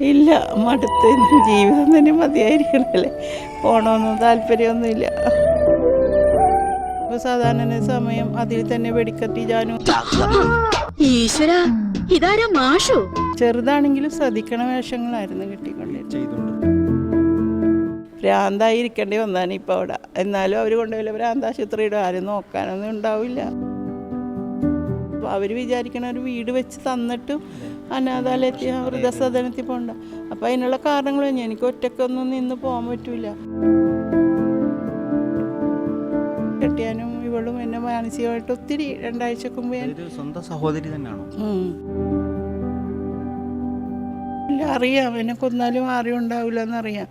ഇല്ല മടുത്ത് ജീവിതം തന്നെ മതിയായിരിക്കണല്ലേ? പോകണമെന്നും താല്പര്യമൊന്നുമില്ല. ഇപ്പൊ സാധാരണ സമയം അതിൽ തന്നെ വെടിക്കത്തി ജാനു. ഈശ്വര ഇതാരാ മാഷു? ചെറുതാണെങ്കിലും ശ്രദ്ധിക്കണ വേഷങ്ങളായിരുന്നു കിട്ടിക്കൊണ്ടിരുന്നത്. ഭ്രാന്തായി ഇരിക്കേണ്ടി വന്നാണ് ഇപ്പൊ അവിടെ. എന്നാലും അവർ കൊണ്ടുപോയില്ല ഭ്രാന്താശുപത്രിയുടെ ആരും നോക്കാനൊന്നും ഉണ്ടാവില്ല. അവർ വിചാരിക്കണ ഒരു വീട് വെച്ച് തന്നിട്ടും അനാഥാലയത്തിൽ വൃദ്ധസദനത്തിൽ പോകണ്ട. അപ്പം അതിനുള്ള കാരണങ്ങൾ കഴിഞ്ഞു എനിക്ക് ഒറ്റക്കൊന്നും നിന്ന് പോകാൻ പറ്റില്ല കെട്ടിയാനും ഇവളും എന്നെ മാനസികമായിട്ട് ഒത്തിരി രണ്ടാഴ്ചക്ക് മുമ്പ് ഞാൻ സ്വന്തം സഹോദരി തന്നെയാണോ? അറിയാം. എന്നെ കൊന്നാലും ആരും ഉണ്ടാവില്ല എന്നറിയാം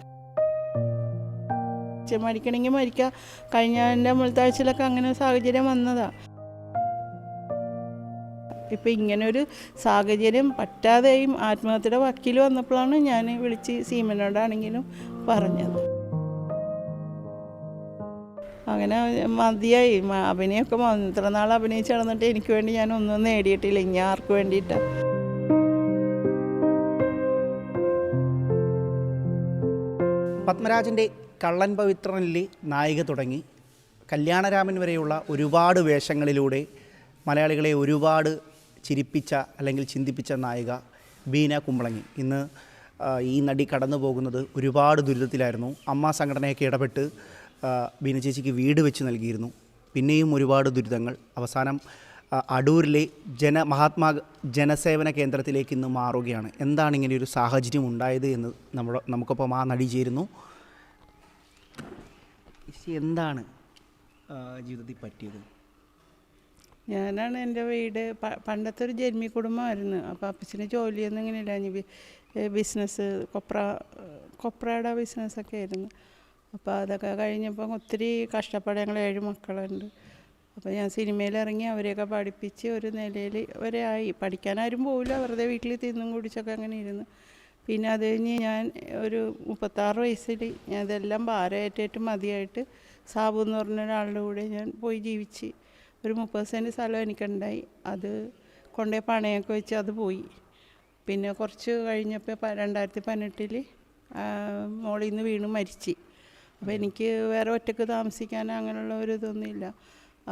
മരിക്കണമെങ്കിൽ മരിക്കാം. കഴിഞ്ഞ എന്റെ മുൾത്താഴ്ചയിലൊക്കെ അങ്ങനെ സാഹചര്യം വന്നതാ. ഇപ്പം ഇങ്ങനൊരു സാഹചര്യം പറ്റാതെയും ആത്മഹത്യയുടെ വക്കീൽ വന്നപ്പോഴാണ് ഞാൻ വിളിച്ച് സീമനോടാണെങ്കിലും പറഞ്ഞത്. അങ്ങനെ മതിയായി. അഭിനയമൊക്കെ ഇത്ര നാൾ അഭിനയിച്ച് നടന്നിട്ട് എനിക്ക് വേണ്ടി ഞാൻ ഒന്നും നേടിയിട്ടില്ല. ഇനി ആർക്ക് വേണ്ടിയിട്ടാണ് പത്മരാജന്റെ കള്ളൻ പവിത്രനിൽ നായിക തുടങ്ങി. കല്യാണരാമൻ വരെയുള്ള ഒരുപാട് വേഷങ്ങളിലൂടെ മലയാളികളെ ഒരുപാട് ചിരിപ്പിച്ച അല്ലെങ്കിൽ ചിന്തിപ്പിച്ച നായിക ബീന കുമ്പളങ്ങി. ഇന്ന് ഈ നടി കടന്നു പോകുന്നത് ഒരുപാട് ദുരിതത്തിലായിരുന്നു. അമ്മ സംഘടനയൊക്കെ ഇടപെട്ട് ബീന ചേച്ചിക്ക് വീട് വെച്ച് നൽകിയിരുന്നു. പിന്നെയും ഒരുപാട് ദുരിതങ്ങൾ. അവസാനം അടൂരിലെ ജന മഹാത്മാ ജനസേവന കേന്ദ്രത്തിലേക്ക് ഇന്ന് മാറുകയാണ്. എന്താണ് ഇങ്ങനെ ഒരു സാഹചര്യം ഉണ്ടായത് എന്ന് നമ്മൾ നമുക്കൊപ്പം ആ നടി ചേരുന്നു. എന്താണ് ജീവിതത്തിൽ പറ്റിയത്? ഞാനാണ് എന്റെ വീട്. പണ്ടത്തെ ഒരു ജന്മി കുടുംബമായിരുന്നു. അപ്പോൾ അപ്പച്ചന് ജോലിയൊന്നും ഇങ്ങനെ ഇല്ല ഇനി ബിസിനസ് കൊപ്ര കൊപ്രയുടെ ബിസിനസ്സൊക്കെ ആയിരുന്നു. അപ്പോൾ അതൊക്കെ കഴിഞ്ഞപ്പം ഒത്തിരി കഷ്ടപ്പാട് ഞങ്ങൾ ഏഴ് മക്കളുണ്ട്. അപ്പോൾ ഞാൻ സിനിമയിൽ ഇറങ്ങി അവരെയൊക്കെ പഠിപ്പിച്ച് ഒരു നിലയിൽ വരെ ആയി. പഠിക്കാനാരും പോവില്ല. വെറുതെ വീട്ടിൽ തിന്നും കുടിച്ചൊക്കെ അങ്ങനെ ഇരുന്നു. പിന്നെ അത് കഴിഞ്ഞ് ഞാൻ ഒരു മുപ്പത്താറ് വയസ്സിൽ ഞാൻ ഇതെല്ലാം ഭാരമായിട്ടായിട്ട് മതിയായിട്ട് സാബു എന്ന് പറഞ്ഞ ഒരാളുടെ കൂടെ ഞാൻ പോയി ജീവിച്ച്. ഒരു മുപ്പത് സെന്റ് സ്ഥലം എനിക്കുണ്ടായി. അത് കൊണ്ടുപോയി പണയൊക്കെ വെച്ച് അത് പോയി. പിന്നെ കുറച്ച് കഴിഞ്ഞപ്പോൾ രണ്ടായിരത്തി പതിനെട്ടിൽ മോളിൽ നിന്ന് വീണ് മരിച്ച്. അപ്പോൾ എനിക്ക് വേറെ ഒറ്റയ്ക്ക് താമസിക്കാൻ അങ്ങനെയുള്ള ഒരു ഇതൊന്നുമില്ല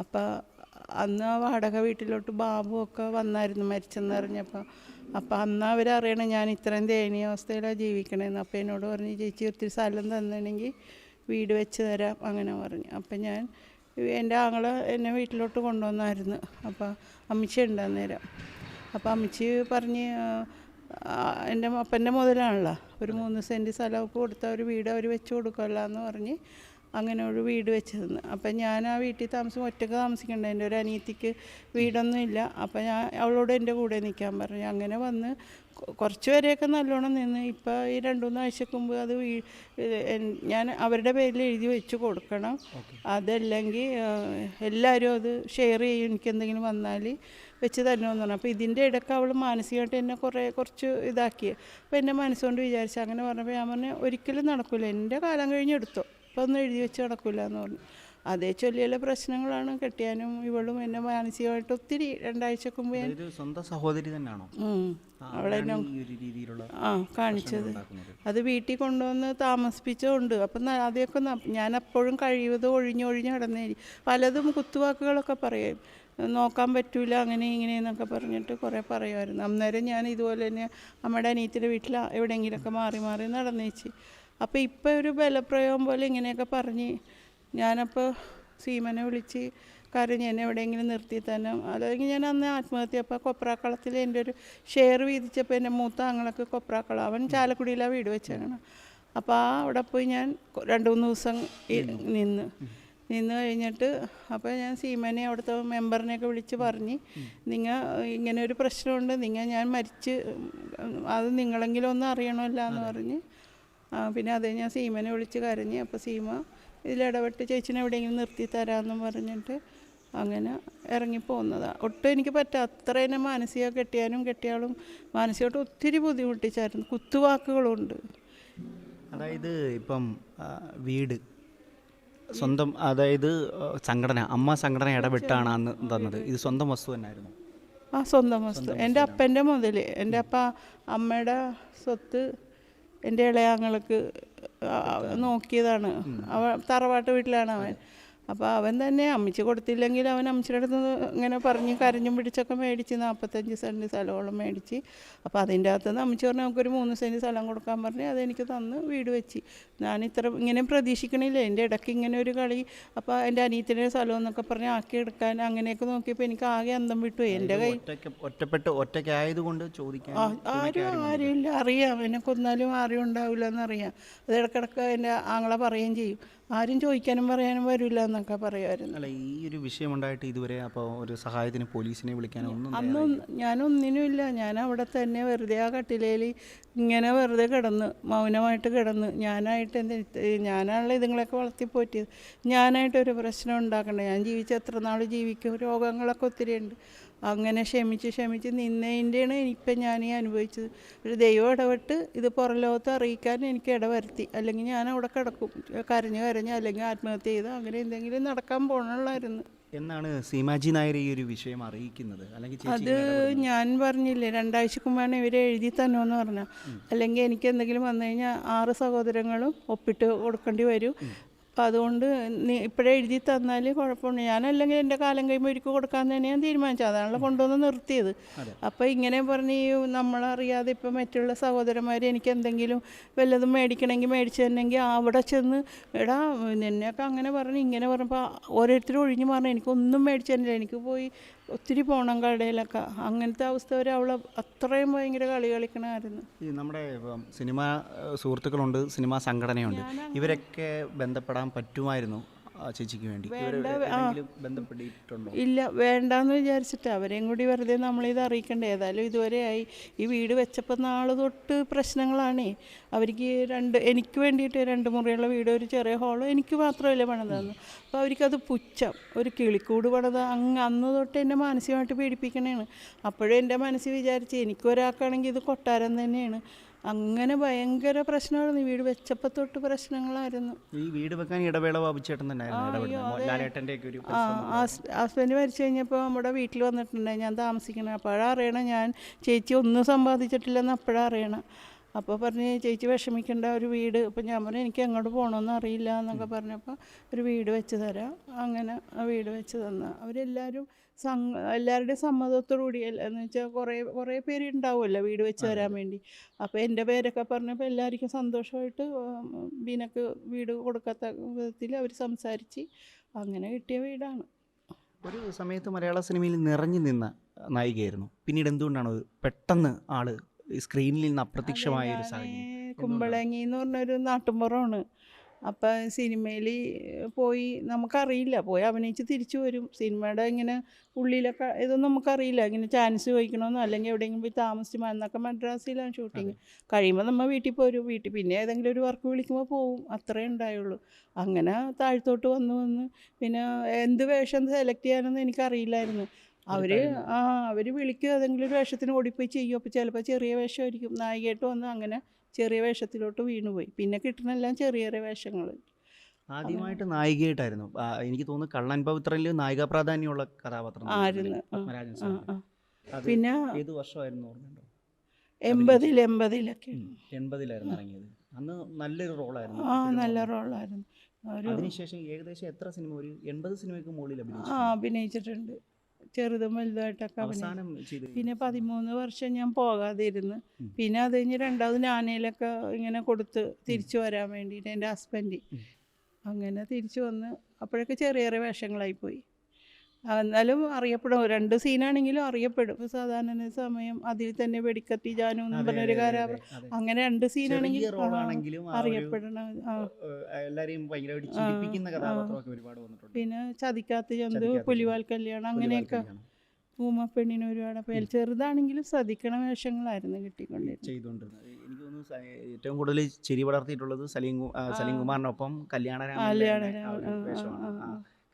അപ്പോൾ അന്ന് ആ വാടക വീട്ടിലോട്ട് ബാബു ഒക്കെ വന്നായിരുന്നു മരിച്ചെന്ന് അറിഞ്ഞപ്പോൾ അപ്പോൾ അന്ന് അവരറിയണം ഞാൻ ഇത്രയും ദയനീയ അവസ്ഥയിലാണ് ജീവിക്കണേന്ന്. അപ്പോൾ എന്നോട് പറഞ്ഞു ചേച്ചി ഒത്തിരി സ്ഥലം തന്നിട്ടുണ്ടെങ്കിൽ വീട് വെച്ച് തരാം അങ്ങനെ പറഞ്ഞു. അപ്പം ഞാൻ എന്റെ ആങ്ങളെ എന്നെ വീട്ടിലോട്ട് കൊണ്ടുവന്നായിരുന്നു. അപ്പോൾ അമ്മച്ചി ഉണ്ട് അന്നേരം അപ്പോൾ അമ്മച്ചി പറഞ്ഞ് എന്റെ അപ്പന്റെ മുതലാണല്ലോ. ഒരു മൂന്ന് സെന്റ് സ്ഥലമൊക്കെ കൊടുത്ത ഒരു വീട് അവർ വെച്ച് കൊടുക്കുമല്ലോ എന്ന് പറഞ്ഞ് അങ്ങനെ ഒരു വീട് വെച്ച് തന്നു അപ്പം ഞാൻ ആ വീട്ടിൽ താമസം ഒറ്റയ്ക്ക് താമസിക്കേണ്ട. എന്റെ ഒരു അനിയത്തിക്ക് വീടൊന്നുമില്ല അപ്പം ഞാൻ അവളോട് എന്റെ കൂടെ നിൽക്കാൻ പറഞ്ഞു. അങ്ങനെ വന്ന് കുറച്ച് വരെയൊക്കെ നല്ലോണം നിന്ന്. ഇപ്പോൾ ഈ രണ്ടു മൂന്ന് ആഴ്ചക്ക് മുമ്പ് അത് വീ ഞാൻ അവരുടെ പേരിൽ എഴുതി വെച്ച് കൊടുക്കണം. അതല്ലെങ്കിൽ എല്ലാവരും അത് ഷെയർ ചെയ്യും. എനിക്ക് എന്തെങ്കിലും വന്നാൽ വെച്ച് തരണമെന്ന് പറഞ്ഞു. അപ്പോൾ ഇതിന്റെ ഇടയ്ക്ക് അവൾ മാനസികമായിട്ട് എന്നെ കുറേ കുറച്ച് ഇതാക്കി. അപ്പോൾ എന്റെ മനസ്സുകൊണ്ട് വിചാരിച്ചു അങ്ങനെ പറഞ്ഞപ്പോൾ ഞാൻ പറഞ്ഞു ഒരിക്കലും നടക്കില്ല എന്റെ കാലം കഴിഞ്ഞ് അപ്പോൾ ഒന്നും എഴുതി വെച്ച് കിടക്കില്ല എന്ന് പറഞ്ഞു. അതേ ചൊല്ലിയുള്ള പ്രശ്നങ്ങളാണ് കെട്ടിയാനും ഇവളും എന്നെ മാനസികമായിട്ട് ഒത്തിരി രണ്ടാഴ്ചക്ക് മുമ്പ് ഞാൻ സ്വന്തം സഹോദരി തന്നെയാണോ? അവളെ അവളെന്നെ ആ കാണിച്ചത്. അത് വീട്ടിൽ കൊണ്ടുവന്ന് താമസിപ്പിച്ചുകൊണ്ട് അപ്പം അതൊക്കെ ഞാൻ അപ്പോഴും കഴിവതും ഒഴിഞ്ഞൊഴിഞ്ഞ് കിടന്നേരി പലതും കുത്തുവാക്കുകളൊക്കെ പറയും. നോക്കാൻ പറ്റൂല അങ്ങനെ ഇങ്ങനെ എന്നൊക്കെ പറഞ്ഞിട്ട് കുറേ പറയുമായിരുന്നു. അന്നേരം ഞാൻ ഇതുപോലെ തന്നെ നമ്മുടെ അനിയത്തിന്റെ വീട്ടിൽ എവിടെയെങ്കിലുമൊക്കെ മാറി മാറി നടന്നേച്ച്. അപ്പോൾ ഇപ്പോൾ ഒരു ബലപ്രയോഗം പോലെ ഇങ്ങനെയൊക്കെ പറഞ്ഞ് ഞാനപ്പോൾ സീമനെ വിളിച്ച് കരഞ്ഞ് എന്നെ എവിടെയെങ്കിലും നിർത്തി തന്നെ അല്ലെങ്കിൽ ഞാൻ അന്ന് ആത്മഹത്യ അപ്പോൾ കൊപ്രാക്കളത്തിൽ എന്റെ ഒരു ഷെയർ വീതിച്ചപ്പോൾ എന്റെ മൂത്ത ആങ്ങളൊക്കെ കൊപ്രാക്കളം അവൻ ചാലക്കുടിയിലാണ് വീട് വെച്ചാണ് അപ്പോൾ ആ അവിടെ പോയി ഞാൻ രണ്ട് മൂന്ന് ദിവസം നിന്ന്. നിന്ന്. കഴിഞ്ഞിട്ട് അപ്പോൾ ഞാൻ സീമനെ അവിടുത്തെ മെമ്പറിനെയൊക്കെ വിളിച്ച് പറഞ്ഞ് നിങ്ങൾ ഇങ്ങനെ ഒരു പ്രശ്നമുണ്ട് നിങ്ങൾ ഞാൻ മരിച്ച് അത് നിങ്ങളെങ്കിലും ഒന്നും അറിയണമല്ലോ എന്ന് പറഞ്ഞ് പിന്നെ അത് ഞാൻ സീമനെ വിളിച്ച് കരഞ്ഞ് അപ്പോൾ സീമ ഇതിലിടപെട്ട് ചേച്ചിനെ എവിടെയെങ്കിലും നിർത്തി തരാമെന്നും പറഞ്ഞിട്ട് അങ്ങനെ ഇറങ്ങിപ്പോകുന്നതാണ് ഒട്ടും എനിക്ക് പറ്റാ അത്ര തന്നെ മാനസിക കെട്ടിയാലും കെട്ടിയാളും മാനസികമായിട്ട് ഒത്തിരി ബുദ്ധിമുട്ടിച്ചായിരുന്നു. കുത്തുവാക്കുകളുണ്ട്. അതായത് ഇപ്പം വീട് സ്വന്തം അതായത് സംഘടന അമ്മ സംഘടന ഇടപെട്ടാണ് അന്ന് തന്നത്. ഇത് സ്വന്തം വസ്തു തന്നെയായിരുന്നു ആ സ്വന്തം വസ്തു. എന്റെ അപ്പന്റെ മുതൽ എന്റെ അപ്പ അമ്മയുടെ സ്വത്ത് എന്റെ ഇളയാങ്ങൾക്ക് നോക്കിയതാണ്. അവ തറവാട്ട് വീട്ടിലാണ് അവൻ. അപ്പോൾ അവൻ തന്നെ അമ്മച്ചി കൊടുത്തില്ലെങ്കിൽ അവൻ അമ്മച്ചിയുടെ അടുത്ത് ഇങ്ങനെ പറഞ്ഞ് കരഞ്ഞും പിടിച്ചൊക്കെ മേടിച്ച് നാൽപ്പത്തഞ്ച് സെന്റ് സ്ഥലമോളം മേടിച്ച്. അപ്പോൾ അതിന്റെ അകത്ത് നിന്ന് അമ്മച്ചി പറഞ്ഞു നമുക്കൊരു മൂന്ന് സെന്റ് സ്ഥലം കൊടുക്കാൻ പറഞ്ഞ് അതെനിക്ക് തന്ന് വീട് വെച്ച്. ഞാൻ ഇത്ര ഇങ്ങനെ പ്രതീക്ഷിക്കണില്ല? എന്റെ ഇടയ്ക്ക് ഇങ്ങനെ ഒരു കളി അപ്പോൾ എന്റെ അനിയത്തിന്റെ സ്ഥലം എന്നൊക്കെ പറഞ്ഞ് ആക്കി എടുക്കാൻ അങ്ങനെയൊക്കെ നോക്കിയപ്പോൾ എനിക്ക് ആകെ അന്തം വിട്ടു എന്റെ കൈ ഒറ്റപ്പെട്ട് ഒറ്റയ്ക്കായതുകൊണ്ട് ചോദിക്കാൻ ആരും ആരുമില്ല. അറിയാം. എന്നെ കൊന്നാലും ആരും ഉണ്ടാവില്ല എന്നറിയാം. അത് ഇടക്കിടക്ക് എന്റെ ആങ്ങളെ പറയുകയും ചെയ്യും. ആരും ചോദിക്കാനും പറയാനും വരില്ല എന്നൊക്കെ പറയുമായിരുന്നു അല്ല ഈ ഒരു വിഷയമുണ്ടായിട്ട് ഇതുവരെ അപ്പോൾ ഒരു സഹായത്തിന് പോലീസിനെ വിളിക്കാനോ ഒന്നും അന്നും ഞാനൊന്നിനും ഇല്ല. ഞാൻ അവിടെ തന്നെ വെറുതെ ആ കട്ടിലേൽ ഇങ്ങനെ വെറുതെ കിടന്ന് മൗനമായിട്ട് കിടന്ന് ഞാനായിട്ട് എന്ത് ഞാനാണല്ലോ ഇതുങ്ങളൊക്കെ വളർത്തി പോറ്റിയത്. ഞാനായിട്ടൊരു പ്രശ്നം ഉണ്ടാക്കണ്ട. ഞാൻ ജീവിച്ച എത്ര നാൾ ജീവിക്കും? രോഗങ്ങളൊക്കെ ഒത്തിരി ഉണ്ട് അങ്ങനെ ക്ഷമിച്ച് ക്ഷമിച്ച് നിന്നതിന്റെയാണ് ഇപ്പം ഞാൻ ഈ അനുഭവിച്ചത്. ഒരു ദൈവം ഇടപെട്ട് ഇത് പുറം ലോകത്ത് അറിയിക്കാൻ എനിക്ക് ഇടവരുത്തി. അല്ലെങ്കിൽ ഞാൻ അവിടെ കിടക്കും കരഞ്ഞ് കരഞ്ഞ് അല്ലെങ്കിൽ ആത്മഹത്യ ചെയ്ത് അങ്ങനെ എന്തെങ്കിലും നടക്കാൻ പോകണുള്ളായിരുന്നു എന്നാണ് സീമാജി നായർ ഈ ഒരു വിഷയം അറിയിക്കുന്നത്? അല്ലെങ്കിൽ അത് ഞാൻ പറഞ്ഞില്ലേ രണ്ടാഴ്ചക്ക് മുമ്പാണ് ഇവർ എഴുതി തന്നോന്ന് പറഞ്ഞ അല്ലെങ്കിൽ എനിക്ക് എന്തെങ്കിലും വന്നു കഴിഞ്ഞാൽ ആറ് സഹോദരങ്ങളും ഒപ്പിട്ട് കൊടുക്കേണ്ടി വരും. അപ്പം അതുകൊണ്ട് ഇപ്പോഴേ എഴുതി തന്നാൽ കുഴപ്പമില്ല ഞാനല്ലെങ്കിൽ എന്റെ കാലം കഴിയുമ്പോൾ ഒരിക്കൽ കൊടുക്കാൻ തന്നെ ഞാൻ തീരുമാനിച്ചത് അതാണല്ലോ കൊണ്ടുവന്ന് നിർത്തിയത്. അപ്പോൾ ഇങ്ങനെ പറഞ്ഞ് ഈ നമ്മളറിയാതെ ഇപ്പം മറ്റുള്ള സഹോദരന്മാർ എനിക്ക് എന്തെങ്കിലും വല്ലതും മേടിക്കണമെങ്കിൽ മേടിച്ചു തന്നെങ്കിൽ അവിടെ ചെന്ന് എടാ നിന്നെയൊക്കെ അങ്ങനെ പറഞ്ഞ് ഇങ്ങനെ പറഞ്ഞപ്പോൾ ഓരോരുത്തരും ഒഴിഞ്ഞു പറഞ്ഞു എനിക്കൊന്നും മേടിച്ചു തന്നില്ല. എനിക്ക് പോയി ഒത്തിരി പോകണം കടയിലൊക്കെ. അങ്ങനത്തെ അവസ്ഥ വരെ അവൾ അത്രയും ഭയങ്കര കളി കളിക്കണമായിരുന്നു. ഈ നമ്മുടെ സിനിമാ സുഹൃത്തുക്കളുണ്ട് സിനിമാ സംഘടനയുണ്ട്. ഇവരൊക്കെ ബന്ധപ്പെടാൻ പറ്റുമായിരുന്നു ആ ചേച്ചിക്ക് വേണ്ടി. ഇല്ല വേണ്ടാന്ന് വിചാരിച്ചിട്ട് അവരെയും കൂടി വെറുതെ നമ്മളിത് അറിയിക്കണ്ടേ. ഏതായാലും ആയി. ഈ വീട് വെച്ചപ്പോൾ നാളെ തൊട്ട് പ്രശ്നങ്ങളാണേ. അവർക്ക് രണ്ട് എനിക്ക് വേണ്ടിയിട്ട് രണ്ട് മുറിയുള്ള വീട് ഒരു ചെറിയ ഹോൾ എനിക്ക് മാത്രമല്ല പണിതന്നു. അപ്പോൾ അവർക്കത് പുച്ഛം. ഒരു കിളിക്കൂട് പണിത അങ്ങ് അന്ന് തൊട്ട് എന്നെ മാനസികമായിട്ട് പീഡിപ്പിക്കണേണ്. അപ്പോഴും എന്റെ മനസ്സിൽ വിചാരിച്ച് എനിക്കൊരാൾക്കാണെങ്കിൽ ഇത് കൊട്ടാരം തന്നെയാണ്. അങ്ങനെ ഭയങ്കര പ്രശ്നമായിരുന്നു. ഈ വീട് വെച്ചപ്പോൾ തൊട്ട് പ്രശ്നങ്ങളായിരുന്നു. ഈ വീട് വെക്കാൻ ഇടവേള ബാബുച്ചേട്ടൻ തന്നെയായിരുന്നു ഹസ്ബൻഡ് മരിച്ചു കഴിഞ്ഞപ്പോൾ നമ്മുടെ വീട്ടിൽ വന്നിട്ടുണ്ടായി ഞാൻ താമസിക്കണം അപ്പോഴാണ് അറിയണം ഞാൻ ചേച്ചി ഒന്നും സമ്പാദിച്ചിട്ടില്ലെന്ന് അപ്പോഴാണ് അറിയണം. അപ്പോൾ പറഞ്ഞ് ചേച്ചി വിഷമിക്കേണ്ട ഒരു വീട്. ഇപ്പം ഞാൻ പറഞ്ഞു എനിക്ക് എങ്ങോട്ട് പോകണമെന്ന് അറിയില്ല എന്നൊക്കെ പറഞ്ഞപ്പോൾ ഒരു വീട് വെച്ച് തരാം. അങ്ങനെ ആ വീട് വെച്ച് തന്ന. അവരെല്ലാവരും എല്ലാവരുടെയും സമ്മതത്തോടു കൂടി എന്ന് വെച്ചാൽ കുറേ കുറേ പേര് ഉണ്ടാവുമല്ലോ വീട് വെച്ച് തരാൻ വേണ്ടി. അപ്പോൾ എന്റെ പേരൊക്കെ പറഞ്ഞപ്പോൾ എല്ലാവർക്കും സന്തോഷമായിട്ട് ബീനക്ക് വീട് കൊടുക്കാത്ത വിധത്തിൽ അവർ സംസാരിച്ച് അങ്ങനെ കിട്ടിയ വീടാണ്. ഒരു സമയത്ത് മലയാള സിനിമയിൽ നിറഞ്ഞു നിന്ന നായികയായിരുന്നു. പിന്നീട് എന്തുകൊണ്ടാണ് പെട്ടെന്ന് ആൾ സ്ക്രീനിൽ നിന്ന് അപ്രത്യക്ഷമായ ഒരു സാഹചര്യം? കുമ്പളങ്ങി എന്ന് പറഞ്ഞൊരു നാട്ടുമ്പുറമാണ്. അപ്പം സിനിമയിൽ പോയി നമുക്കറിയില്ല. പോയി അഭിനയിച്ച് തിരിച്ചു വരും. സിനിമയുടെ ഇങ്ങനെ ഉള്ളിലൊക്കെ ഇതൊന്നും നമുക്കറിയില്ല. ഇങ്ങനെ ചാൻസ് ചോദിക്കണമെന്നോ അല്ലെങ്കിൽ എവിടെയെങ്കിലും പോയി താമസിച്ച് എന്നൊക്കെ മദ്രാസിലാണ് ഷൂട്ടിങ്. കഴിയുമ്പോൾ നമ്മൾ വീട്ടിൽ പോരും. വീട്ടിൽ പിന്നെ ഏതെങ്കിലും ഒരു വർക്ക് വിളിക്കുമ്പോൾ പോവും. അത്രേ ഉണ്ടായുള്ളൂ. അങ്ങനെ താഴ്ത്തോട്ട് വന്ന് വന്ന് പിന്നെ എന്ത് വേഷം സെലക്ട് ചെയ്യാനൊന്നും എനിക്കറിയില്ലായിരുന്നു. അവർ ആ അവർ വിളിക്കും. ഏതെങ്കിലും ഒരു വേഷത്തിന് ഓടിപ്പോയി ചെയ്യും. അപ്പോൾ ചിലപ്പോൾ ചെറിയ വേഷമായിരിക്കും. നായികയായിട്ട് വന്ന് അങ്ങനെ ചെറിയ വേഷത്തിലോട്ട് വീണുപോയി. പിന്നെ കിട്ടണെല്ലാം ചെറിയ ചെറിയ വേഷങ്ങൾ ആദ്യമായിട്ട് നായികയായിട്ടായിരുന്നു. എനിക്ക് തോന്നുന്നു കള്ളൻ പവിത്രനിൽ നായിക പ്രാധാന്യമുള്ള കഥാപാത്രം ആയിരുന്നു. പിന്നെ ഏത് വർഷമായിരുന്നു ഓർമ്മയുണ്ടോ? എൺപതിൽ എൺപതിലൊക്കെ. എൺപതിലായിരുന്നു ഇറങ്ങിയത്. അന്ന് നല്ലൊരു റോളായിരുന്നു. ആ നല്ല റോളായിരുന്നു. ഒരു അതിനുശേഷം ഏകദേശം എത്ര സിനിമ ഒരു എൺപത് സിനിമയ്ക്ക് മുകളിൽ അഭിനയിച്ചു ആ അഭിനയിച്ചിട്ടുണ്ട്. ചെറുതും വലുതായിട്ടൊക്കെ അവസാനം പിന്നെ പതിമൂന്ന് വർഷം ഞാൻ പോകാതെ ഇരുന്ന് പിന്നെ അത് കഴിഞ്ഞ് രണ്ടാമത് ഞാനയിലൊക്കെ ഇങ്ങനെ കൊടുത്ത് തിരിച്ചു വരാൻ വേണ്ടിയിട്ട് എന്റെ ഹസ്ബൻഡ് അങ്ങനെ തിരിച്ചു വന്ന് അപ്പോഴൊക്കെ ചെറിയ ചെറിയ വേഷങ്ങളായിപ്പോയി എന്നാലും അറിയപ്പെടും. രണ്ട് സീനാണെങ്കിലും അറിയപ്പെടും. സാധാരണ സമയം അതിൽ തന്നെ വെടിക്കത്തി ജാനു എന്ന് പറഞ്ഞൊരു കാര്യം അങ്ങനെ രണ്ട് സീനാണെങ്കിലും അറിയപ്പെടണം. പിന്നെ ചതിക്കാത്ത ചന്തു പുലിവാൽ കല്യാണം അങ്ങനെയൊക്കെ ഭൂമപ്പെണ്ണിന് ഒരുപാട് പേര് ചെറുതാണെങ്കിലും ശ്രദ്ധിക്കണ വേഷങ്ങളായിരുന്നു കിട്ടിക്കൊണ്ടിരുന്നത്. എനിക്ക് തോന്നുന്നു ഏറ്റവും കൂടുതൽ ചിരി വളർത്തിയിട്ടുള്ളത് സലീം സലീം കുമാറിനൊപ്പം കല്യാണരാമൻ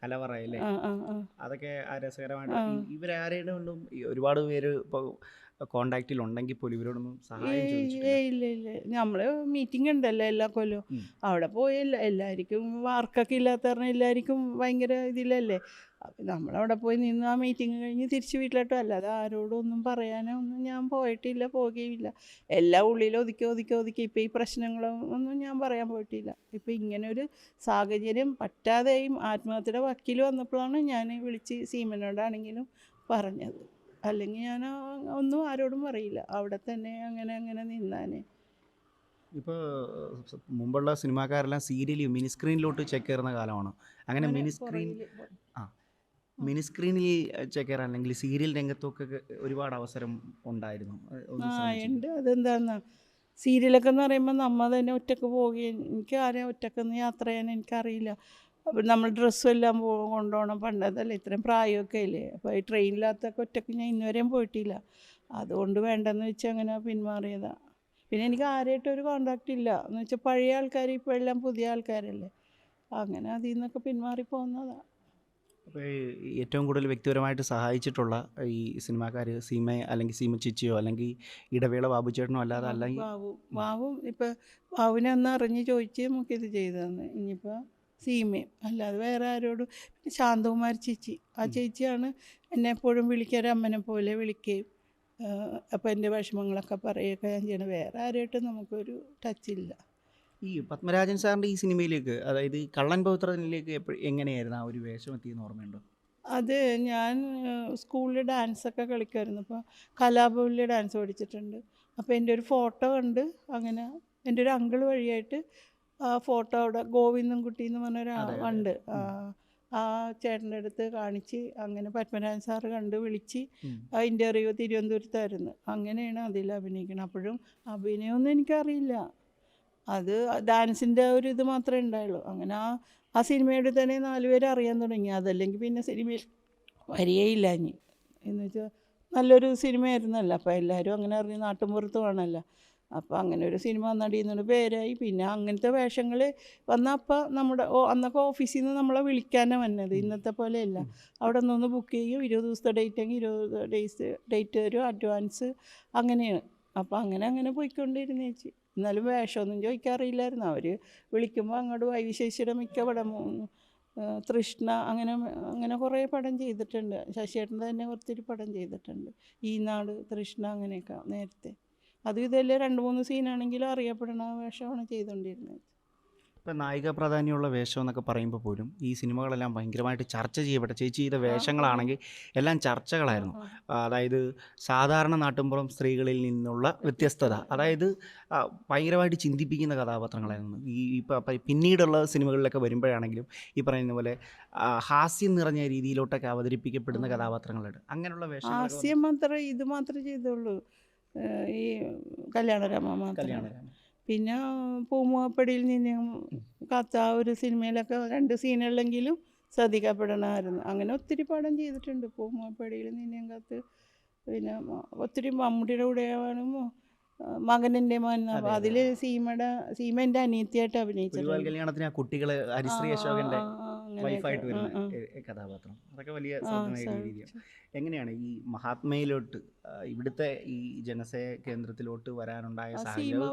കലവറയല്ലേ? അതൊക്കെ രസകരമായിട്ട് ഇവരാരെയും കൊണ്ടും ഒരുപാട് പേര് ഇപ്പോൾ കോണ്ടാക്റ്റിൽ ഉണ്ടെങ്കിൽ പോലും ഇവരോടൊന്നും സഹായം നമ്മൾ മീറ്റിംഗ് ഉണ്ടല്ലോ എല്ലാ കൊല്ലവും. അവിടെ പോയല്ല എല്ലാവർക്കും വർക്കൊക്കെ ഇല്ലാത്ത കാരണം എല്ലാവർക്കും ഭയങ്കര ഇതിലല്ലേ? അപ്പം നമ്മളവിടെ പോയി നിന്ന് ആ മീറ്റിംഗ് കഴിഞ്ഞ് തിരിച്ച് വീട്ടിലോട്ടോ അല്ലാതെ ആരോടും ഒന്നും പറയാനോ ഒന്നും ഞാൻ പോയിട്ടില്ല പോകുകയില്ല എല്ലാ ഉള്ളിൽ ഒതുക്കി ഒതുക്കി ഒതുക്കി. ഇപ്പം ഈ പ്രശ്നങ്ങളും ഒന്നും ഞാൻ പറയാൻ പോയിട്ടില്ല. ഇപ്പം ഇങ്ങനൊരു സാഹചര്യം പറ്റാതെയും ആത്മഹത്യയുടെ വക്കീൽ വന്നപ്പോഴാണ് ഞാൻ വിളിച്ച് സീമനോടാണെങ്കിലും പറഞ്ഞത്. അല്ലെങ്കിൽ ഞാൻ ഒന്നും ആരോടും പറയില്ല. അവിടെ തന്നെ അങ്ങനെ അങ്ങനെ നിന്നാനേ. ഇപ്പോൾ മുമ്പുള്ള സിനിമാക്കാരെല്ലാം സീരിയൽ മിനി സ്ക്രീനിലോട്ട് കയറുന്ന കാലമാണ്. അങ്ങനെ മിനി സ്ക്രീൻ ആ. മിനി സ്ക്രീനിൽ ചേക്കേറാൻ അല്ലെങ്കിൽ സീരിയൽ രംഗത്തൊക്കെ ഒരുപാട് അവസരം ഉണ്ടായിരുന്നു. ആ ഉണ്ട്. അതെന്താന്ന്? സീരിയലൊക്കെ എന്ന് പറയുമ്പോൾ നമ്മൾ തന്നെ ഒറ്റയ്ക്ക് പോവുകയും എനിക്ക് ആരെയും ഒറ്റക്കൊന്ന് യാത്ര ചെയ്യാൻ എനിക്കറിയില്ല. അപ്പം നമ്മൾ ഡ്രസ്സും എല്ലാം പോ കൊണ്ടുപോകണം പണ്ടതല്ലേ ഇത്രയും പ്രായമൊക്കെ ഇല്ലേ അപ്പോൾ ഈ ട്രെയിനിലാത്തൊക്കെ ഒറ്റയ്ക്ക് ഞാൻ ഇന്നുവരെയും പോയിട്ടില്ല. അതുകൊണ്ട് വേണ്ടെന്ന് വെച്ച് അങ്ങനെ പിന്മാറിയതാണ് പിന്നെ എനിക്ക് ആരായിട്ടും ഒരു കോണ്ടാക്റ്റ് ഇല്ല. എന്ന് വെച്ചാൽ പഴയ ആൾക്കാർ ഇപ്പോൾ എല്ലാം പുതിയ ആൾക്കാരല്ലേ? അങ്ങനെ അതിൽ നിന്നൊക്കെ പിന്മാറി പോകുന്നതാണ് ഏറ്റവും കൂടുതൽ വ്യക്തിപരമായിട്ട് സഹായിച്ചിട്ടുള്ള ഈ സിനിമാക്കാർ സീമ അല്ലെങ്കിൽ സീമ ചിച്ചിയോ അല്ലെങ്കിൽ ഇടവേള ബാബു ചേട്ടനോ അല്ലാതെ അല്ലെങ്കിൽ ബാബു ബാബു ഇപ്പം ബാബുവിനെ ഒന്ന് അറിഞ്ഞ് ചോദിച്ച് നമുക്ക് ഇത് ചെയ്തതെന്ന് ഇനിയിപ്പോൾ സീമയും അല്ലാതെ വേറെ ആരോടും പിന്നെ ശാന്തകുമാർ ചേച്ചി. ആ ചേച്ചിയാണ് എന്നെ എപ്പോഴും വിളിക്കാൻ അമ്മനെ പോലെ വിളിക്കുകയും അപ്പോൾ എന്റെ വിഷമങ്ങളൊക്കെ പറയുകയൊക്കെ ഞാൻ ചെയ്യണം വേറെ ആരുമായിട്ടും നമുക്കൊരു ടച്ചില്ല ഈ പത്മരാജൻ സാറിന്റെ ഈ സിനിമയിലേക്ക് അതായത് ഈ കള്ളൻ പൗത്രനിലേക്ക് എപ്പോഴും എങ്ങനെയായിരുന്നു ആ ഒരു വേഷം എത്തിയെന്ന് ഓർമ്മയുണ്ടോ? അത് ഞാൻ സ്കൂളിൽ ഡാൻസൊക്കെ കളിക്കുമായിരുന്നു അപ്പോൾ കലാഭവനിൽ ഡാൻസ് പഠിച്ചിട്ടുണ്ട്. അപ്പോൾ എന്റെ ഒരു ഫോട്ടോ കണ്ട് അങ്ങനെ എന്റെ ഒരു അങ്കിൾ വഴിയായിട്ട് ആ ഫോട്ടോ അവിടെ ഗോവിന്ദൻകുട്ടി എന്ന് പറഞ്ഞൊരു ഉണ്ട്. ആ, ആ ചേട്ടന്റെ അടുത്ത് കാണിച്ച് അങ്ങനെ പത്മനാഭൻ സാറ് കണ്ട് വിളിച്ച് ഇന്റർവ്യൂ തിരുവനന്തപുരത്തായിരുന്നു. അങ്ങനെയാണ് അതിൽ അഭിനയിക്കുന്നത് അപ്പോഴും അഭിനയമൊന്നും എനിക്കറിയില്ല. അത് ഡാൻസിന്റെ ഒരു ഇത് മാത്രമേ ഉണ്ടായുള്ളൂ. അങ്ങനെ ആ ആ സിനിമയുടെ തന്നെ നാലുപേരെ അറിയാൻ തുടങ്ങി. അതല്ലെങ്കിൽ പിന്നെ സിനിമയിൽ വരികയില്ല ഇനി. എന്ന് വെച്ചാൽ നല്ലൊരു സിനിമയായിരുന്നല്ലോ. അപ്പോൾ എല്ലാവരും അങ്ങനെ അറിഞ്ഞ് വേണമല്ലോ അപ്പോൾ അങ്ങനെ ഒരു സിനിമ നടി എന്നൊരു പേരായി. പിന്നെ അങ്ങനത്തെ വേഷങ്ങൾ വന്ന അപ്പം നമ്മുടെ ഓ അന്നൊക്കെ ഓഫീസിൽ നിന്ന് നമ്മളെ വിളിക്കാനാണ് വന്നത്. ഇന്നത്തെ പോലെയല്ല. അവിടെ നിന്ന് ബുക്ക് ചെയ്യും. ഇരുപത് ദിവസത്തെ ഡേറ്റ് എങ്കിൽ ഇരുപത് ഡേയ്സ് ഡേറ്റ് തരും അഡ്വാൻസ് അങ്ങനെയാണ്. അപ്പോൾ അങ്ങനെ അങ്ങനെ പോയിക്കൊണ്ടിരുന്നു ചേച്ചി എന്നാലും വേഷമൊന്നും ചോദിക്കാറില്ലായിരുന്നു. അവർ വിളിക്കുമ്പോൾ അങ്ങോട്ട് വൈവിശേഷിയുടെ മിക്ക പടം തൃഷ്ണ അങ്ങനെ അങ്ങനെ കുറേ പടം ചെയ്തിട്ടുണ്ട്. ശശിയേട്ടൻ തന്നെ ഒത്തിരി പടം ചെയ്തിട്ടുണ്ട്. ഈ നാട് തൃഷ്ണ അങ്ങനെയൊക്കെ നേരത്തെ. അതും ഇതെല്ലാം രണ്ട് മൂന്ന് സീനാണെങ്കിലും അറിയപ്പെടുന്ന വേഷമാണ് ചെയ്തുകൊണ്ടിരുന്നത് ഇപ്പം നായിക പ്രാധാന്യമുള്ള വേഷം എന്നൊക്കെ പറയുമ്പോൾ പോലും ഈ സിനിമകളെല്ലാം ഭയങ്കരമായിട്ട് ചർച്ച ചെയ്യപ്പെട്ട ചേച്ചി ചെയ്ത വേഷങ്ങളാണെങ്കിൽ എല്ലാം ചർച്ചകളായിരുന്നു. അതായത് സാധാരണ നാട്ടുമ്പുറം സ്ത്രീകളിൽ നിന്നുള്ള വ്യത്യസ്തത അതായത് ഭയങ്കരമായിട്ട് ചിന്തിപ്പിക്കുന്ന കഥാപാത്രങ്ങളായിരുന്നു. ഈ ഇപ്പം പിന്നീടുള്ള സിനിമകളിലൊക്കെ വരുമ്പോഴാണെങ്കിലും ഈ പറയുന്ന പോലെ ഹാസ്യം നിറഞ്ഞ രീതിയിലോട്ടൊക്കെ അവതരിപ്പിക്കപ്പെടുന്ന കഥാപാത്രങ്ങളുണ്ട്. അങ്ങനെയുള്ള വേഷം ഹാസ്യം മാത്രമേ ഇത് മാത്രമേ ചെയ്തുള്ളൂ. ഈ കല്യാണരാമ മാത്രം പിന്നെ പൂമുഖപ്പടിയിൽ നിന്നും കത്ത ആ ഒരു സിനിമയിലൊക്കെ രണ്ട് സീനുള്ളെങ്കിലും ശ്രദ്ധിക്കപ്പെടണമായിരുന്നു. അങ്ങനെ ഒത്തിരി പടം ചെയ്തിട്ടുണ്ട്. പൂമുഖപ്പടിയിൽ നിന്നും കത്ത് പിന്നെ ഒത്തിരി മമ്മൂട്ടിയുടെ കൂടെയാണ് മകനന്റെ അപ്പോൾ അതിൽ സീമയുടെ സീമ എന്റെ അനിയത്തിയായിട്ട് അഭിനയിച്ചിട്ടുണ്ട്. ആ കുട്ടികളെ ഹരിശ്രീ ആ, വൈഫായിട്ട് വരുന്ന കഥാപാത്രം. അതൊക്കെ വലിയ സാധനമായ രീതിയാണ് എങ്ങനെയാണ് ഈ മഹാത്മയിലോട്ട് ഇവിടുത്തെ ഈ ജനസേ കേന്ദ്രത്തിലോട്ട് വരാനുണ്ടായ സാഹചര്യം?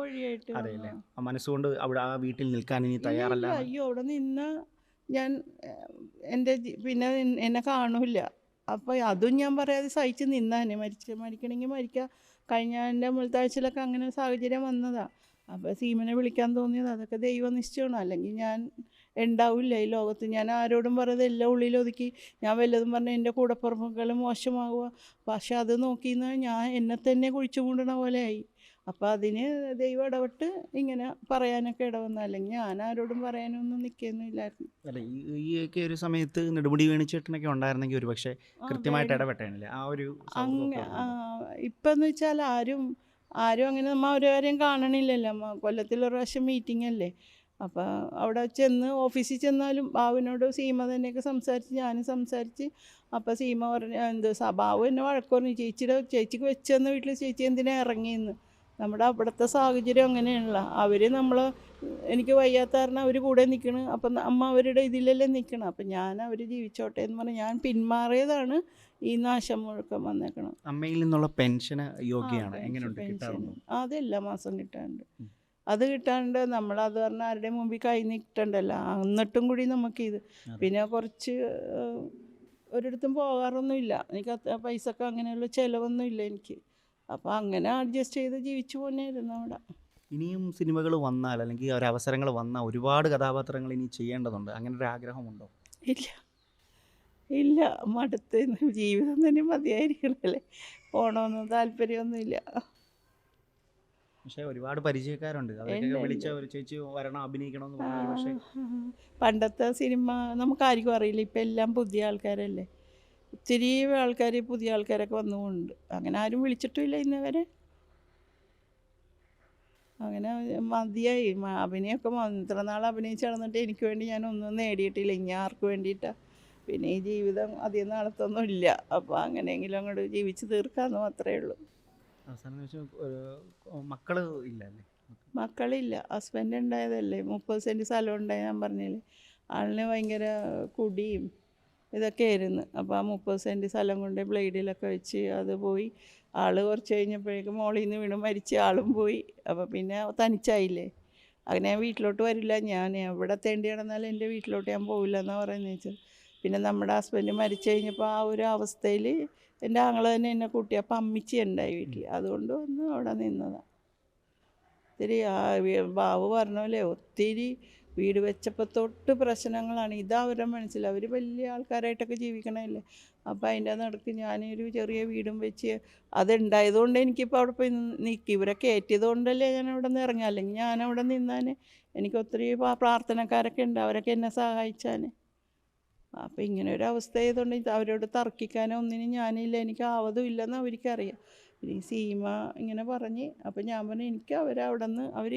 അതെ അല്ലേ മനസ്സുകൊണ്ട് അവിടെ ആ വീട്ടിൽ നിൽക്കാൻ ഇനി തയ്യാറല്ല അയ്യോ അവിടെ നിന്ന ഞാൻ എന്റെ പിന്നെ എന്നെ കാണൂല അപ്പോൾ അതും ഞാൻ പറയാതെ സഹിച്ച് നിന്നാനെ മരിച്ച് മരിക്കണമെങ്കിൽ മരിക്കാം. കഴിഞ്ഞ എന്റെ മുൾത്താഴ്ചയിലൊക്കെ അങ്ങനെ ഒരു സാഹചര്യം വന്നതാ. അപ്പോൾ സീമനെ വിളിക്കാൻ തോന്നിയത്. അതൊക്കെ ദൈവം നിശ്ചയമാണ് അല്ലെങ്കിൽ ഞാൻ ഉണ്ടാവില്ല ഈ ലോകത്ത്. ഞാൻ ആരോടും പറയാതെ എല്ലാം ഉള്ളിൽ ഒതുക്കി. ഞാൻ വല്ലതും പറഞ്ഞാൽ എന്റെ കൂടപ്പുറപ്പുകൾ മോശമാവുക. പക്ഷെ അത് നോക്കിയെന്ന് ഞാൻ എന്നെ തന്നെ കുഴിച്ചു പോലെ ആയി. അപ്പോൾ അതിന് ദൈവം ഇടപെട്ട് ഇങ്ങനെ പറയാനൊക്കെ ഇടവന്ന. അല്ലെങ്കിൽ ഞാൻ ആരോടും പറയാനൊന്നും നിൽക്കുന്നില്ലായിരുന്നു അല്ല ഈ ഒക്കെ ഒരു സമയത്ത് നെടുമുടി വേണിച്ചേട്ടനൊക്കെ ഉണ്ടായിരുന്നെങ്കിൽ ഒരു പക്ഷേ കൃത്യമായിട്ട് ഇടപെട്ടേനല്ലേ? ആ ഒരു അങ്ങനെ ഇപ്പം എന്ന് വെച്ചാൽ ആരും ആരും അങ്ങനെ നമ്മൾ അവരാരെയും കാണണില്ലല്ലോ. അമ്മ കൊല്ലത്തിൽ ഒരു പ്രാവശ്യം മീറ്റിംഗ് അല്ലേ? അപ്പോൾ അവിടെ ചെന്ന് ഓഫീസിൽ ചെന്നാലും ബാബുവിനോട് സീമ തന്നെയൊക്കെ സംസാരിച്ച് ഞാനും സംസാരിച്ച് അപ്പോൾ സീമ പറഞ്ഞ എന്ത് ബാബു എന്നെ വഴക്ക് പറഞ്ഞു ചേച്ചിയുടെ ചേച്ചിക്ക് വെച്ചെന്ന് വീട്ടിൽ ചേച്ചി എന്തിനാ ഇറങ്ങിയെന്ന്? നമ്മുടെ അവിടുത്തെ സാഹചര്യം അങ്ങനെയാണല്ലോ. അവർ നമ്മൾ എനിക്ക് വയ്യാത്ത കാരണം അവർ കൂടെ നിൽക്കണ് അപ്പം അമ്മ അവരുടെ ഇതിലല്ലേ നിൽക്കണം അപ്പം ഞാൻ അവർ ജീവിച്ചോട്ടെ എന്ന് പറഞ്ഞ് ഞാൻ പിന്മാറിയതാണ് ഈ നാശം മുഴുക്കം വന്നേക്കണം അമ്മയിൽ നിന്നുള്ള പെൻഷന് യോഗ്യമാണ് അതെല്ലാം എങ്ങനെയുണ്ട്? പെൻഷൻ. അത് എല്ലാ മാസം കിട്ടാണ്ട് ഉം. അത് കിട്ടാണ്ട് നമ്മളത് പറഞ്ഞാൽ ആരുടെ മുമ്പിൽ കൈ നീട്ടണ്ടല്ലോ? എന്നിട്ടും കൂടി നമുക്ക് ഇത് പിന്നെ കുറച്ച് ഒരിടത്തും പോകാറൊന്നുമില്ല. എനിക്ക് പൈസക്ക് അങ്ങനെയുള്ള ചിലവൊന്നും ഇല്ല എനിക്ക്. അപ്പോൾ അങ്ങനെ അഡ്ജസ്റ്റ് ചെയ്ത് ജീവിച്ചു പോന്നെയായിരുന്നു അവിടെ. ഇനിയും സിനിമകൾ വന്നാൽ അല്ലെങ്കിൽ അവസരങ്ങൾ വന്നാൽ ഒരുപാട് കഥാപാത്രങ്ങൾ ഇനി ചെയ്യേണ്ടതുണ്ട്. അങ്ങനെ ഒരു ആഗ്രഹമുണ്ടോ? ഇല്ല. ഇല്ല. മടുത്ത് ജീവിതം തന്നെ മതിയായിരിക്കണല്ലേ? പോകണമെന്ന് താല്പര്യമൊന്നുമില്ല. പക്ഷേ ഒരുപാട് പരിചയക്കാരുണ്ട്. വിളിച്ച ഒരു ചേച്ചി വരണം അഭിനയിക്കണമെന്ന് പറഞ്ഞു. പക്ഷേ പണ്ടത്തെ സിനിമ നമുക്കാർക്കും അറിയില്ല. ഇപ്പം എല്ലാം പുതിയ ആൾക്കാരല്ലേ. ഒത്തിരി ആൾക്കാർ പുതിയ ആൾക്കാരൊക്കെ വന്നുകൊണ്ട്. അങ്ങനെ ആരും വിളിച്ചിട്ടുമില്ല ഇന്ന് വരെ. അങ്ങനെ മതിയായി. അഭിനയൊക്കെ അഭിനയമൊക്കെ ഇത്ര നാൾ അഭിനയിച്ച് നടന്നിട്ട് എനിക്ക് വേണ്ടി ഞാൻ ഒന്നും നേടിയിട്ടില്ല. ഇനി ആർക്ക് വേണ്ടിയിട്ടാണ് പിന്നെ ഈ ജീവിതം അധികം നാളത്തൊന്നും ഇല്ല അപ്പോൾ അങ്ങനെയെങ്കിലും അങ്ങോട്ട് ജീവിച്ച് തീർക്കാമെന്ന് മാത്രമേ ഉള്ളൂ. മക്കളില്ല. ഹസ്ബൻഡ് ഉണ്ടായതല്ലേ. മുപ്പത് സെന്റ് സ്ഥലം ഉണ്ടായി ഞാൻ പറഞ്ഞില്ലേ. ആളിന് ഭയങ്കര കുടിയും ഇതൊക്കെ ആയിരുന്നു. അപ്പോൾ ആ മുപ്പത് സെന്റ് സ്ഥലം കൊണ്ട് ബ്ലേഡിലൊക്കെ വെച്ച് അത് പോയി. ആൾ കുറച്ച് കഴിഞ്ഞപ്പോഴേക്കും മോളിൽ നിന്ന് വീണ് മരിച്ച് ആളും പോയി. അപ്പോൾ പിന്നെ തനിച്ചായില്ലേ. അങ്ങനെ ഞാൻ വീട്ടിലോട്ട് വരില്ല. ഞാൻ എവിടെ തേണ്ടി കിടന്നാലും എന്റെ വീട്ടിലോട്ട് ഞാൻ പോവില്ല എന്നാണ് പറയുന്നത് വെച്ചാൽ പിന്നെ നമ്മുടെ ഹസ്ബൻഡ് മരിച്ചു കഴിഞ്ഞപ്പോൾ ആ ഒരു അവസ്ഥയിൽ എന്റെ ആങ്ങൾ തന്നെ എന്നെ കൂട്ടി. അപ്പം അമ്മിച്ചി ഉണ്ടായി വീട്ടിൽ അതുകൊണ്ട് വന്ന് അവിടെ നിന്നതാണ് ഒത്തിരി ആ ബാബു പറഞ്ഞ പോലെ ഒത്തിരി വീട് വെച്ചപ്പോൾ തൊട്ട് പ്രശ്നങ്ങളാണ്. ഇതാ അവരുടെ മനസ്സിൽ അവർ വലിയ ആൾക്കാരായിട്ടൊക്കെ ജീവിക്കണമല്ലേ അപ്പോൾ അതിന്റെ നടക്ക് ഞാനൊരു ചെറിയ വീടും വെച്ച് അതുണ്ടായതുകൊണ്ട് എനിക്കിപ്പോൾ അവിടെ പോയി നിൽക്കി ഇവരെ കയറ്റിയത് കൊണ്ടല്ലേ ഞാൻ അവിടെ നിന്ന് ഇറങ്ങാം അല്ലെങ്കിൽ ഞാൻ അവിടെ നിന്നാൽ എനിക്ക് ഒത്തിരി പ്രാർത്ഥനക്കാരൊക്കെ ഉണ്ട്. അവരൊക്കെ എന്നെ സഹായിച്ചാൽ അപ്പോൾ ഇങ്ങനെ ഒരു അവസ്ഥ ആയതുകൊണ്ട് അവരോട് തർക്കിക്കാനോ ഒന്നിനും ഞാനില്ല എനിക്ക് ആവതും ഇല്ലെന്ന് അവർക്കറിയാം. പിന്നെ സീമ ഇങ്ങനെ പറഞ്ഞ് അപ്പോൾ ഞാൻ പറഞ്ഞു എനിക്ക് അവരവിടെ നിന്ന് അവർ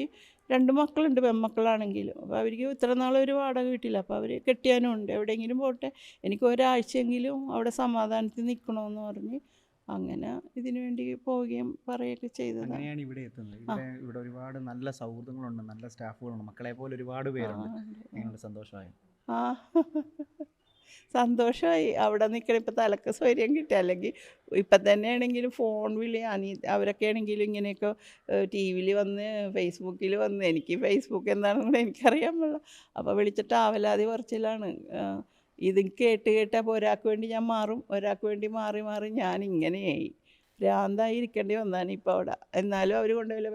രണ്ട് മക്കളുണ്ട് പെൺമക്കളാണെങ്കിലും. അപ്പോൾ അവർക്ക് ഇത്ര നാൾ ഒരു വാടക കിട്ടില്ല അപ്പോൾ അവർ കെട്ടിയാനും ഉണ്ട്. എവിടെയെങ്കിലും പോട്ടെ എനിക്ക് ഒരാഴ്ചയെങ്കിലും അവിടെ സമാധാനത്തിൽ നിൽക്കണമെന്ന് പറഞ്ഞ് അങ്ങനെ ഇതിനു വേണ്ടി പോവുകയും പറയുകയൊക്കെ ചെയ്തു അങ്ങനെയാണ് ഇവിടെ എത്തുന്നത്. ഇവിടെ ഇവിടെ ഒരുപാട് നല്ല സൗഹൃദങ്ങളുണ്ട് നല്ല സ്റ്റാഫുകളുണ്ട്. മക്കളെ പോലെ ഒരുപാട് പേരുണ്ട്. ഞങ്ങളുടെ സന്തോഷമായി. ആ. സന്തോഷമായി അവിടെ നിൽക്കണം ഇപ്പം തലക്ക് സ്വൈര്യം കിട്ടുക അല്ലെങ്കിൽ ഇപ്പം തന്നെ ആണെങ്കിലും ഫോൺ വിളി അനി അവരൊക്കെ ആണെങ്കിലും ഇങ്ങനെയൊക്കെ ടി വിയിൽ വന്ന് ഫേസ്ബുക്കിൽ വന്ന് എനിക്ക് ഫേസ്ബുക്ക് എന്താണെന്ന് കൂടെ എനിക്കറിയാൻ പാടില്ല അപ്പോൾ വിളിച്ചിട്ട് ആവലാതി പറച്ചിലാണ്. ആ, ഇത് കേട്ട് കേട്ട് അപ്പോൾ ഒരാൾക്ക് വേണ്ടി ഞാൻ മാറും. ഒരാൾക്ക് വേണ്ടി മാറി മാറി ഞാൻ ഇങ്ങനെയായി. ഭ്രാന്തായി ഇരിക്കേണ്ടി വന്നാണ് ഇപ്പോൾ അവിടെ. എന്നാലും അവർ കൊണ്ടുപോയില്ല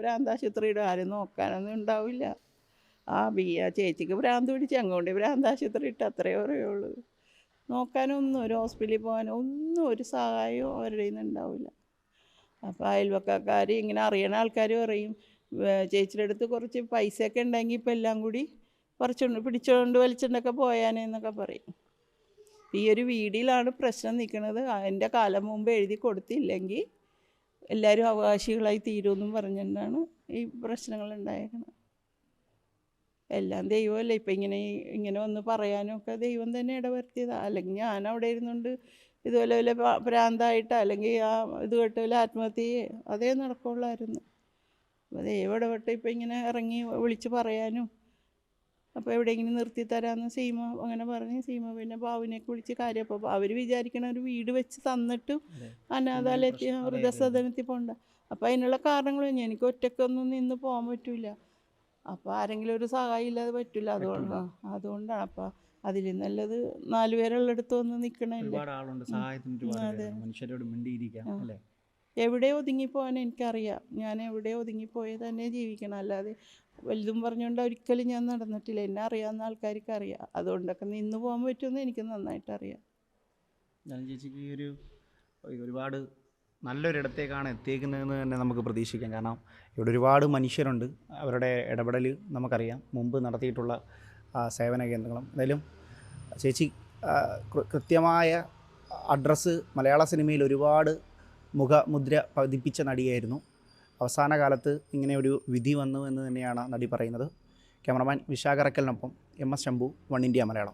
ഇടും. ആരും നോക്കാനൊന്നും ഉണ്ടാവില്ല. ആ ബി ആ ചേച്ചിക്ക് ഭ്രാന്ത് പിടിച്ച് അങ്ങോട്ട് ഭ്രാന്താശുപത്രി ഇട്ട് അത്രയേ പറയുള്ളൂ. നോക്കാനൊന്നും ഒരു ഹോസ്പിറ്റലിൽ പോകാനോ ഒന്നും ഒരു സഹായവും അവരുടെ നിന്ന് ഉണ്ടാവില്ല. അപ്പോൾ അയൽവക്കക്കാർ ഇങ്ങനെ അറിയണ ആൾക്കാർ പറയും "വേ- ചേച്ചിയുടെ അടുത്ത് കുറച്ച് പൈസയൊക്കെ ഉണ്ടെങ്കിൽ ഇപ്പം എല്ലാം കൂടി കുറച്ചുകൊണ്ട് പിടിച്ചുകൊണ്ട് വലിച്ചുകൊണ്ടൊക്കെ പോയാനെന്നൊക്കെ പറയും. ഈ ഒരു വീടിലാണ് പ്രശ്നം നിൽക്കുന്നത്. എന്റെ കാലം മുമ്പ് എഴുതി കൊടുത്തില്ലെങ്കിൽ എല്ലാവരും അവകാശികളായി തീരുമെന്നും പറഞ്ഞുകൊണ്ടാണ് ഈ പ്രശ്നങ്ങൾ ഉണ്ടായേക്കുന്നത്. എല്ലാം ദൈവമല്ലേ? ഇപ്പം ഇങ്ങനെ ഇങ്ങനെ വന്ന് പറയാനും ഒക്കെ ദൈവം തന്നെ ഇടവരുത്തിയതാണ് അല്ലെങ്കിൽ ഞാൻ അവിടെ ഇരുന്നുകൊണ്ട് ഇതുപോലെ വല്ല ഭ്രാ- ഭ്രാന്തായിട്ട് അല്ലെങ്കിൽ ആ ഇത് കേട്ട് വല്ല ആത്മഹത്യയെ അതേ നടക്കുള്ളായിരുന്നു. അപ്പോൾ ദൈവം ഇടപെട്ട് ഇപ്പം ഇങ്ങനെ ഇറങ്ങി വിളിച്ച് പറയാനും അപ്പോൾ എവിടെയെങ്കിലും നിർത്തി തരാമെന്ന് സീമ അങ്ങനെ പറഞ്ഞ് സീമ പിന്നെ ബാബുവിനെയൊക്കെ വിളിച്ച് കാര്യം അപ്പോൾ അവർ വിചാരിക്കണ ഒരു വീട് വെച്ച് തന്നിട്ടും. അനാഥാലയത്തിൽ. വൃദ്ധസദനത്തിൽ പോകണ്ട അപ്പോൾ അതിനുള്ള കാരണങ്ങൾ എനിക്ക് ഒറ്റക്കൊന്നും നിന്ന് പോകാൻ പറ്റില്ല അപ്പോൾ ആരെങ്കിലും ഒരു സഹായം ഇല്ലാതെ പറ്റില്ല അതുകൊണ്ട് അതുകൊണ്ടാണ്. അപ്പോൾ അതിൽ നല്ലത് നാല് പേരുള്ളിടത്ത് വന്ന് നിൽക്കണല്ലേ മനുഷ്യരോട് എവിടെ ഒതുങ്ങിപ്പോവാൻ എനിക്കറിയാം. ഞാൻ എവിടെ ഒതുങ്ങിപ്പോയി തന്നെ ജീവിക്കണം. അല്ലാതെ വലുതും പറഞ്ഞുകൊണ്ട് ഒരിക്കലും ഞാൻ നടന്നിട്ടില്ല. എന്നെ അറിയാവുന്ന ആൾക്കാർക്ക് അറിയാം അതുകൊണ്ടൊക്കെ നിന്ന് പോകാൻ പറ്റുമെന്ന് എനിക്ക് നന്നായിട്ട് അറിയാം ചേച്ചിക്ക് ഒരു ഒരുപാട് നല്ലൊരിടത്തേക്കാണ് എത്തിയേക്കുന്നതെന്ന് തന്നെ നമുക്ക് പ്രതീക്ഷിക്കാം. കാരണം ഇവിടെ ഒരുപാട് മനുഷ്യരുണ്ട്. അവരുടെ ഇടപെടൽ നമുക്കറിയാം. മുമ്പ് നടത്തിയിട്ടുള്ള സേവന കേന്ദ്രങ്ങളും. എന്തായാലും ചേച്ചി കൃത്യമായ അഡ്രസ്സ് മലയാള സിനിമയിൽ ഒരുപാട് മുഖമുദ്ര പതിപ്പിച്ച നടിയായിരുന്നു. അവസാന കാലത്ത് ഇങ്ങനെ ഒരു വിധി വന്നു എന്ന് തന്നെയാണ് നടി പറയുന്നത്. Cameraman വിശാഖറക്കലിനൊപ്പം M S Shambhu one India Malayalam.